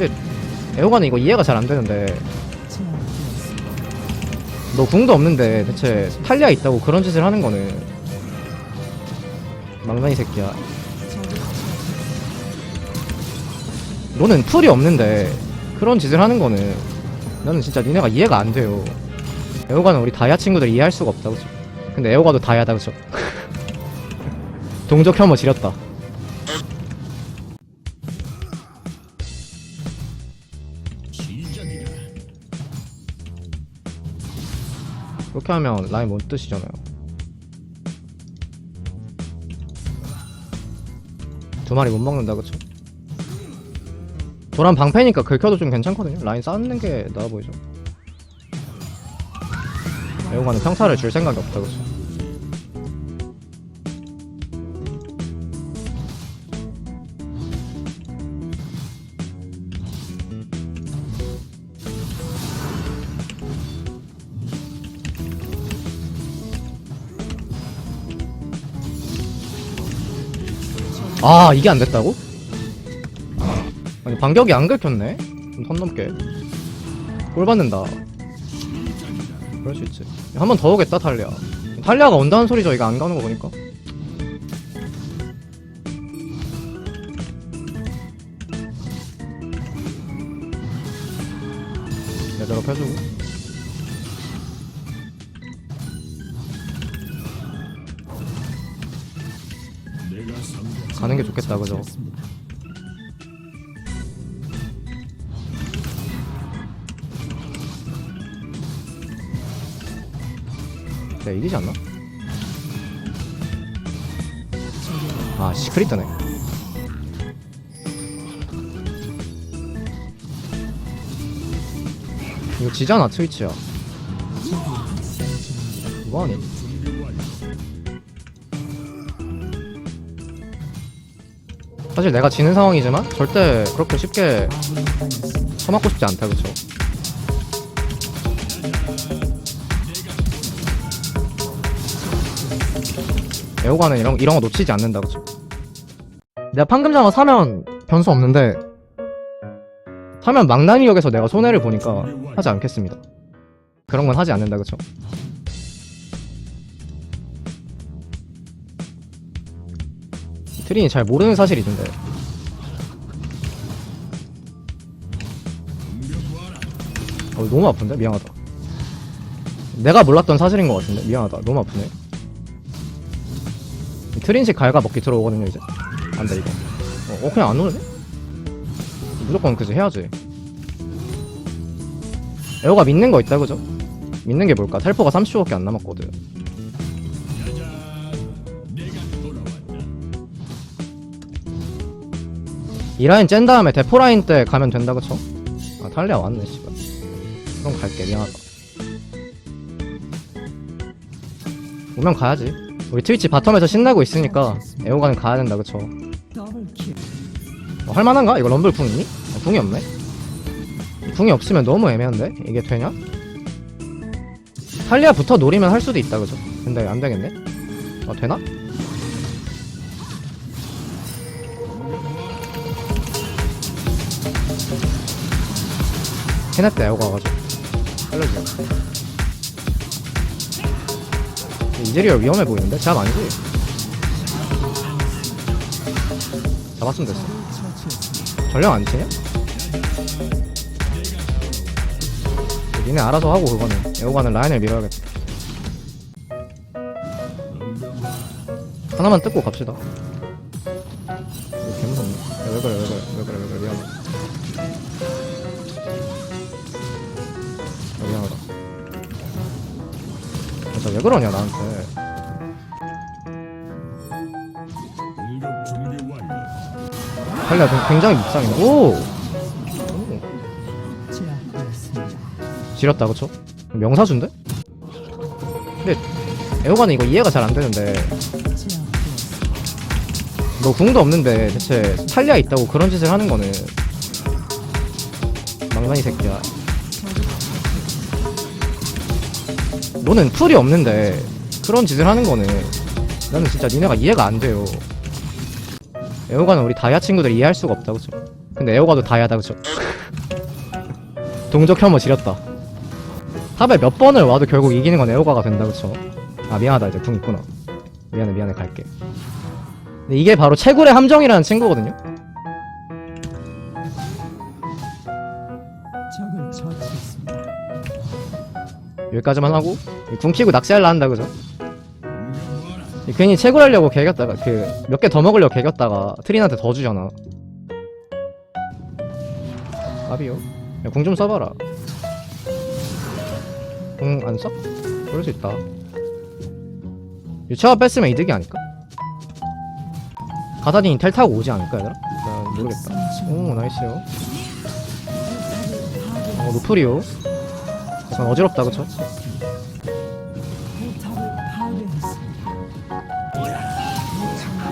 근데 애호가는 이거 이해가 잘 안 되는데. 너 궁도 없는데 대체 탈리아 있다고 그런 짓을 하는 거는 망나니 새끼야. 너는 풀이 없는데 그런 짓을 하는 거는 나는 진짜 니네가 이해가 안 돼요. 애호가는 우리 다이아 친구들 이해할 수가 없다고 그죠 근데 애호가도 다이아다 그죠? 동족 혐오 지렸다 그렇게 하면 라인 못 뜨시잖아요. 두 마리 못 먹는다 그쵸? 도란 방패니까 긁혀도 좀 괜찮거든요. 라인 쌓는 게 나아 보이죠. 애호가는 평타를 줄 생각이 없다 그쵸 아 이게 안 됐다고? 아니 반격이 안 긁혔네? 좀선 넘게. 꼴 받는다. 그럴 수 있지. 한 번 더 오겠다 탈리아. 탈리아가 온다는 소리죠 이거 안 가는 거 보니까. 레벨업 해주고 가는 게 좋겠다 그죠 내가 이기지 않나? 아 시크릿드네 이거 지잖아 트위치야 뭐하니? 사실 내가 지는 상황이지만 절대 그렇게 쉽게 처맞고 싶지 않다 그쵸? 애호가는 이런, 이런 거 놓치지 않는다 그쵸? 내가 판금장어 사면 변수 없는데 사면 망나니 역에서 내가 손해를 보니까 하지 않겠습니다 그런 건 하지 않는다 그쵸? 트린이 잘 모르는 사실이 있는데 어, 너무 아픈데? 미안하다. 내가 몰랐던 사실인 것 같은데? 미안하다. 너무 아프네. 이 트린식 갈가 먹기 들어오거든요 이제. 안돼 이거. 어, 어, 그냥 안 오네? 무조건 그지 해야지. 에어가 믿는 거 있다 그죠? 믿는 게 뭘까? 텔포가 30초밖에 안 남았거든 이 라인 짠 다음에 대포 라인 때 가면 된다 그쵸? 아 탈리아 왔네 씨발 그럼 갈게 미안하다 오면 가야지 우리 트위치 바텀에서 신나고 있으니까 애호가는 가야 된다 그쵸? 어, 할만한가? 이거 럼블 궁 있니? 어, 궁이 없네 궁이 없으면 너무 애매한데? 이게 되냐? 탈리아부터 노리면 할 수도 있다 그죠? 근데 안 되겠네? 어 되나? 해냈다 애호가 와가지고. 살려줘 이즈리얼 위험해 보이는데? 잡 아니지? 잡았으면 됐어. 전령 안 치냐? 니네 알아서 하고 그거는. 애호가는 라인을 밀어야겠다. 하나만 뜯고 갑시다. 이거 개무섭네. 야, 왜 그래 왜 그래 왜 그래 왜 그래 미안해 진짜 왜 그러냐 나한테. 할리가 굉장히 밉상이네 오! 오! 지렸다 그쵸? 명사준데? 근데 애호가는 이거 이해가 잘 안 되는데 너 궁도 없는데 대체 탈리아 있다고 그런 짓을 하는 거는 망나니 새끼야 너는 풀이 없는데 그런 짓을 하는 거는 나는 진짜 니네가 이해가 안 돼요 애호가는 우리 다이아 친구들 이해할 수가 없다 그쵸? 근데 에어가도 다이아다 그쵸? 동적 혐오 지렸다 탑에 몇 번을 와도 결국 이기는 건 에어가가 된다 그쵸? 아 미안하다 이제 궁 있구나 미안해 미안해 갈게 근데 이게 바로 채굴의 함정이라는 친구거든요? 여기까지만 하고 궁 키고 낚시할라 한다 그죠? 괜히 채굴하려고 개겼다가 그 몇 개 더 먹으려고 개겼다가 트린한테 더 주잖아 까비요 궁 좀 써봐라 궁 안 써? 그럴 수 있다 유차가 뺐으면 이득이 아닐까? 가사딘이 텔 타고 오지 않을까 얘들아? 나 모르겠다 오 나이스요 어 루프리오 약간 어지럽다 그쵸?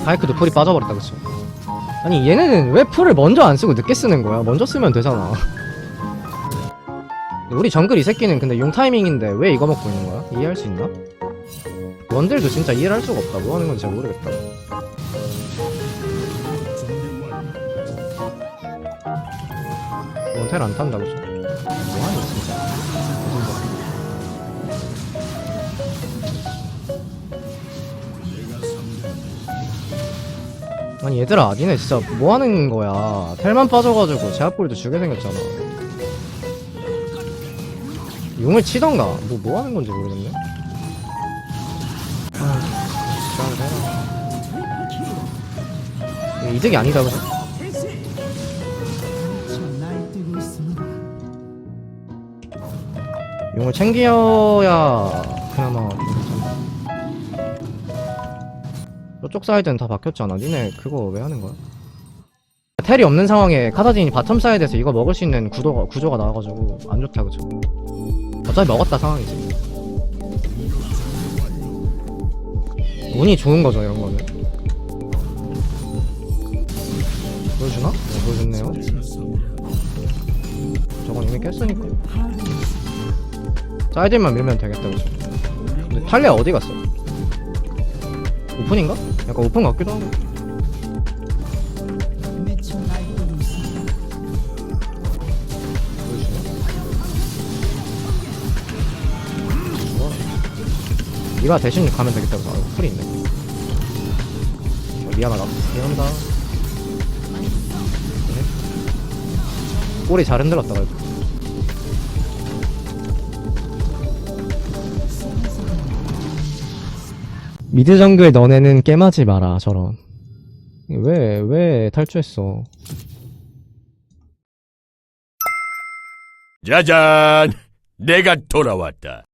바이크도 풀이 빠져버렸다 그쵸 아니 얘네는 왜 풀을 먼저 안 쓰고 늦게 쓰는 거야 먼저 쓰면 되잖아 우리 정글 이 새끼는 근데 용 타이밍인데 왜 이거 먹고 있는 거야? 이해할 수 있나? 원딜도 진짜 이해를 할 수가 없다 뭐 하는 건지 잘 모르겠다. 원텔 안 탄다 그쵸 아니 얘들아 니네 진짜 뭐하는 거야? 텔만 빠져가지고 제압골도 주게 생겼잖아. 용을 치던가? 뭐 뭐하는 건지 모르겠네. 아 이득이 아니다 있습니다. 용을 챙겨야 그나마. 저쪽 사이드는 다 바뀌었잖아. 니네 그거 왜 하는 거야? 텔이 없는 상황에 카사딘이 바텀 사이드에서 이거 먹을 수 있는 구도가, 구조가 나와가지고 안 좋다 그죠? 어차피 먹었다 상황이지. 운이 좋은 거죠 이런 거는. 보여주나? 네, 보여줬네요. 저건 이미 깼으니까. 사이드만 밀면 되겠다 그죠? 근데 탈리아 어디 갔어? 오픈인가? 약간 오픈 같기도 하고? 이가 대신 가면 되겠다? 아 풀이 있네 어, 미안하다 미안합니다 네. 꼬리 잘 흔들었다 그래 미드 정글 너네는 깨마지 마라 저런 왜 왜 탈주했어 짜잔! 내가 돌아왔다.